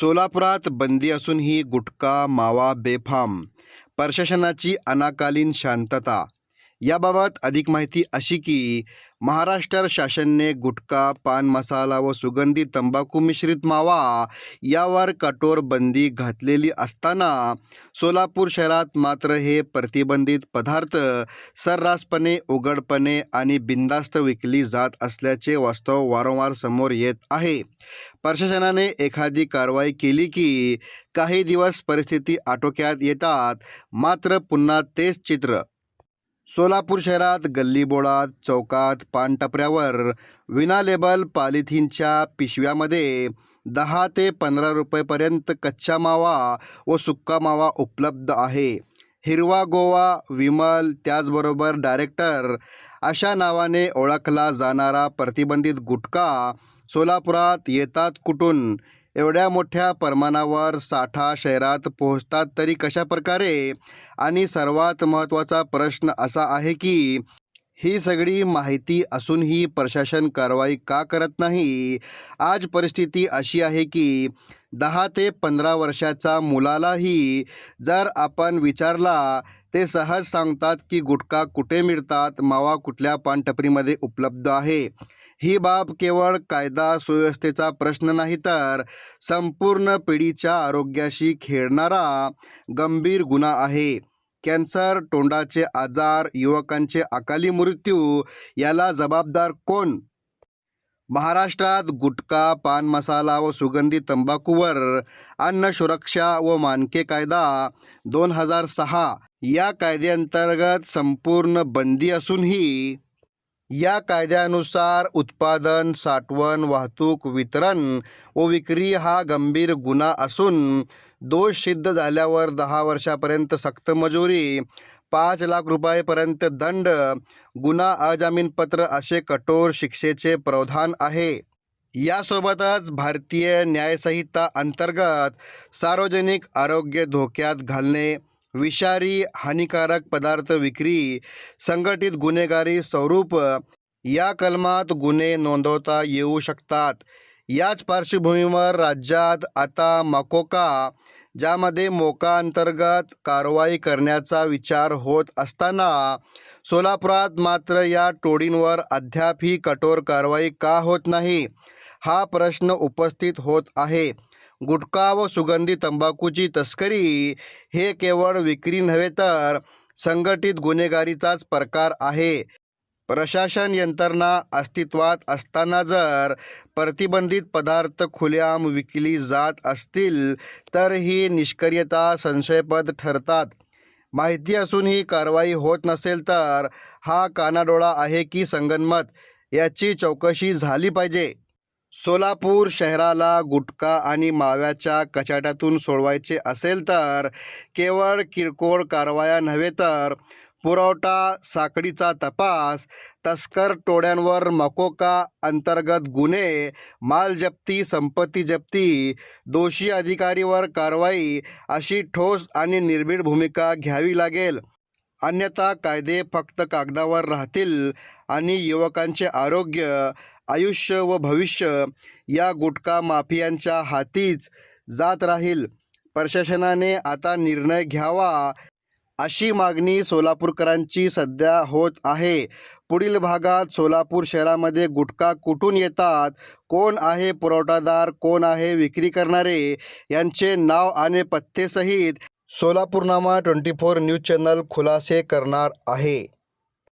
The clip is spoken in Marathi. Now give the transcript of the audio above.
सोलापुरात बंदी असूनही गुटखा मावा बेफाम प्रशासनाची अनाकालीन शांतता याबाबत अधिक माहिती अशी की महाराष्ट्र शासनने गुटखा पान मसाला व सुगंधी तंबाखू मिश्रित मावा यावर कठोर बंदी घातलेली असताना सोलापूर शहरात मात्र हे प्रतिबंधित पदार्थ सर्रासपणे उघडपणे आणि बिनधास्त विकली जात असल्याचे वास्तव वारंवार समोर येत आहे. प्रशासनाने एखादी कारवाई केली की काही दिवस परिस्थिती आटोक्यात येतात मात्र पुन्हा तेच चित्र सोलापूर शहरात गल्लीबोळात चौकात पानटपऱ्यावर विना लेबल पॉलिथिनच्या पिशव्यामध्ये दहा ते पंधरा रुपयेपर्यंत कच्चा मावा व सुक्का मावा उपलब्ध आहे. हिरवा गोवा विमल त्याचबरोबर डायरेक्टर अशा नावाने ओळखला जाणारा प्रतिबंधित गुटखा सोलापुरात येतात कुठून? एवढ्या मोठ्या प्रमाणावर साठा शहरात पोहोचतात तरी कशा प्रकारे? आणि सर्वात महत्त्वाचा प्रश्न असा आहे की ही सगळी माहिती असूनही प्रशासन कारवाई का करत नाही? आज परिस्थिती अशी आहे की दहा ते पंधरा वर्षाचा मुलालाही जर आपण विचारला ते सहज सांगतात की गुटखा कुठे मिळतात मावा कुठल्या पानटपरीमध्ये उपलब्ध आहे? ही बाब केवळ कायदा सुव्यवस्थेचा प्रश्न नाही तर संपूर्ण पिढीच्या आरोग्याशी खेळणारा गंभीर गुन्हा आहे. कॅन्सर तोंडाचे आजार युवकांचे अकाली मृत्यू याला जबाबदार कोण? महाराष्ट्रात गुटखा पान मसाला व सुगंधी तंबाखूवर अन्न सुरक्षा व मानके कायदा दोन हजार सहा या कायद्यांतर्गत संपूर्ण बंदी असूनही या कायद्यानुसार उत्पादन साठवण वाहतूक वितरण व विक्री हा गंभीर गुन्हा असून दोष सिद्ध झाल्यावर दहा वर्षापर्यंत सक्त मजुरी पाच लाख रुपयापर्यंत दंड गुन्हा अजामीनपत्र असे कठोर शिक्षेचे प्रावधान आहे. यासोबतच भारतीय न्यायसंहिता अंतर्गत सार्वजनिक आरोग्य धोक्यात घालणे विषारी हानिकारक पदार्थ विक्री संघटित गुन्हेगारी स्वरूप या कलमात गुन्हे नोंदवता येऊ शकतात. याच पार्श्वभूमीवर राज्यात आता मकोका ज्यामध्ये मोका अंतर्गत कारवाई करण्याचा विचार होत असताना सोलापुरात मात्र या टोळींवर अद्यापही कठोर कारवाई का होत नाही हा प्रश्न उपस्थित होत आहे. गुटखा व सुगंधी तंबाखूची तस्करी हे केवळ विक्री नव्हे तर संघटित गुन्हेगारीचाच प्रकार आहे. प्रशासन यंत्रणा अस्तित्वात असताना जर प्रतिबंधित पदार्थ खुलेआम विकली जात असतील तर ही निष्क्रियता संशयपद ठरतात. माहिती असून ही कारवाई होत नसेल तर हा कानाडोळा आहे की संगनमत याची चौकशी झाली पाहिजे. सोलापूर शहराला गुटखा आणि माव्याच्या कचाट्यातून सोडवायचे असेल तर केवळ किरकोळ कारवाया नव्हे तर पुरवठा साखळीचा तपास तस्कर टोळ्यांवर मकोका अंतर्गत गुन्हे माल जप्ती संपत्ती जप्ती दोषी अधिकारीवर कारवाई अशी ठोस आणि निर्भीड भूमिका घ्यावी लागेल. अन्यथा कायदे फक्त कागदावर राहतील आणि युवकांचे आरोग्य आयुष्य व भविष्य या गुटखा माफियांच्या हातीच जात राहील. प्रशासनाने आता निर्णय घ्यावा अशी मागणी सोलापूरकरांची सध्या होत आहे. पुढील भागात सोलापूर शहरामध्ये गुटखा कुठून येतात? कोण आहे पुरवठादार? कोण आहे विक्री करणारे? यांचे नाव आणि पत्तेसहित Solapurnama twenty four news channel खुलासे करणार आहे.